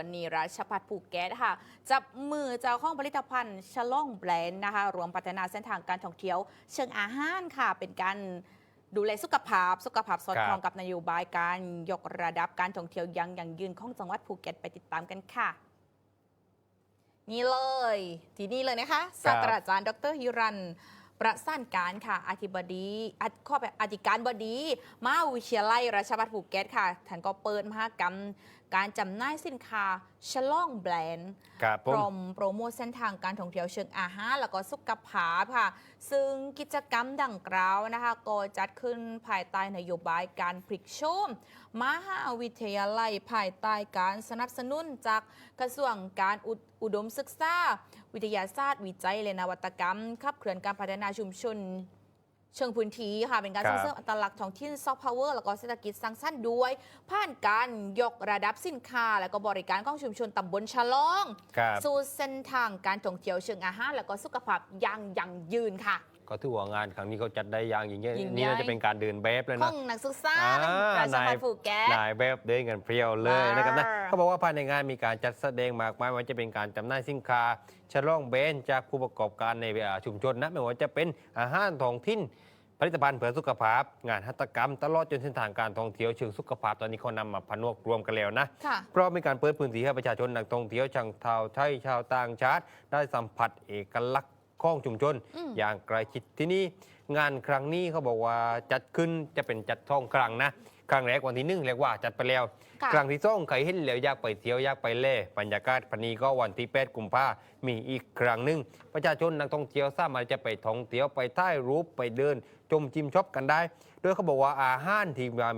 วันนี้ราชพัฒภูเก็ตค่ะจับมือเจ้าของผลิตภัณฑ์ฉลองแบรนด์นะคะรวมพัฒนาเส้นทางการท่องเที่ยว เชิงอาหารค่ะ เป็นการดูแลสุขภาพ สุขภาพสอดคล้องกับนโยบายการยกระดับการท่องเที่ยวอยังยั่งยืนของจังหวัดภูเก็ตไปติดตามกันค่ะ นี่เลย ที่นี่เลยนะคะศาสตราจารย์ ดรฮิรันประสานการค่ะ อธิบดีอธิข้อแบบอธิการบดีมหาวิทยาลัยราชภัฏภูเก็ตค่ะท่านก็เปิดมหกรรม การจำหน่ายสินค้าฉลองแบรนด์ครับผพมร้อมโปรโมทเส้นทางการท่องเที่ยวเชิงอาหารแล้วก็สุขภาพค่ะ ซึ่งกิจกรรมดังกล่าวนะคะก็จัดขึ้นภายใต้นโยบายการพลิกโฉมมหาวิทยาลัยภายใต้การสนับสนุนจากกระทรวงการอุดอุดมศึกษา วิทยาศาสตร์วิจัยและนวัตกรรมขับเคลื่อนการพัฒนาชุมชน เชิงพื้นที่ค่ะ เป็นการครับส่งเสริมอัตลักษณ์ท้องถิ่นซอฟต์พาวเวอร์แล้วก็เศรษฐกิจสร้างสรรค์ด้วย ผ่านการยกระดับสินค้า และก็บริการของชุมชนตำบลฉลองครับสู่เส้นทางการท่องเที่ยวเชิงอาหาร และก็สุขภาพอยังยั่งยืนค่ะ ก็ถือว่างานครั้งนี้เขาจัดได้อย่างอย่างเงี้ยยิ่งใหญ่ นี่น่าจะเป็นการเดินแบบเลยขนะองนักศึกษาอ่าราชภัฏนายภูเก็ตนายแบบเดินกันเพรียวเลยนะครับนะว้าวเขาบอกว่าภายในงานมีการจัดแสดงมากมายว่าจะเป็นการจำหน่ายสินค้าฉลองแบรนด์จากผู้ประกอบการในอ่าชุมชนนะไม่ว่าจะเป็นอาหารท้องถิ่นผลิตภัณฑ์เพื่อสุขภาพ งานหัตถกรรม ตลอดจนเส้นทางการท่องเที่ยวเชิงสุขภาพตอนนี้เขานำมาผนวกรวมกันแล้วนะ ค่ะ เพราะมีการเปิดพื้นที่ให้ประชาชนนักท่องเที่ยวชาวไทยไทยชาวต่างชาติ ได้สัมผัสเอกลักษณ์ ของชุมชนอืมอย่างใกล้ชิดที่นี่งานครั้งนี้เขาบอกว่าจัดขึ้นจะเป็นจัดท่องครั้งนะครั้งแรกวันที่หนึ่งเรียกว่าจัดไปแล้วค่ะครั้งที่สองใครเห็นแล้วอยากไปเที่ยวอยากไปเล่บรรยากาศพันนี้ก็วันที่8กุมภามีอีกครั้งหนึ่งประชาชนนักท่องเที่ยวสามารถจะไปท่องเที่ยวไปถ่ายรูปไปเดิน ชมจิมช็อปกันได้ โดยเขาบอกว่าอาหารที่มีอ่า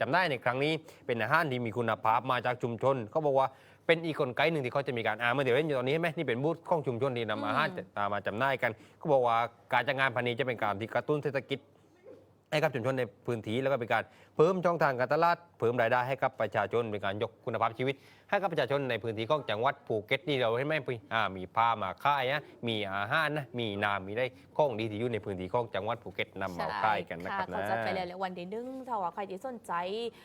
จำได้ในครั้งนี้เป็นอาหารที่มีคุณภาพมาจากชุมชนเขาบอกว่าเป็นอีกกลไกหนึ่งที่เขาจะมีการอ่าเมื่อเดี๋ยวเห็นอยู่ตอนนี้เห็นไหมนี่เป็นบูธของชุมชนที่นำอาหารอืมมาจำหน่ายกันเขาบอกว่าการจัดงานพันนี้จะเป็นการที่กระตุ้นเศรษฐกิจ ให้กับชุมชนในพื้นที่แล้วก็เป็นการเพิ่มช่องทางการตลาดเพิ่มรายได้ให้กับประชาชนเป็นการยกคุณภาพชีวิต ให้กับประชาชนในพื้นที่ของจังหวัดภูเก็ตนี่เราเห็นไหมพี่อ่ามีผ้ามาค่ายนะมีอาหารนะมีน้ำมีได้ของดีที่อยู่ในพื้นที่ของจังหวัดภูเก็ตนำมาค่ายกันนะครับเขานะจะไปแล้ววันที่หนึ่งถ้าว่าใครที่สนใจ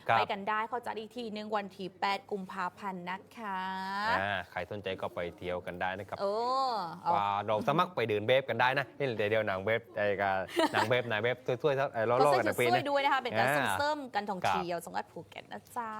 ครับไปกันได้เขาจัดอีกทีหนึ่งวันที่8กุมภาพันธ์นะคะอ่าใครสนใจก็ไปเที่ยวกันได้นะครับเออเอาว่าเราสมัครไปเดินเบบกันได้นะเห็นแต่เดียวหนังเบบไอ้กับหนังเบบนายเบบช่วยๆเอ่อก็ล่อๆใส่กันชุนะดปีสวยนะ ด้วยนะคะ เป็นการอ่า ส่งเสริมการท่องครับเที่ยวจังหวัดภูเก็ตนะจ๊ะ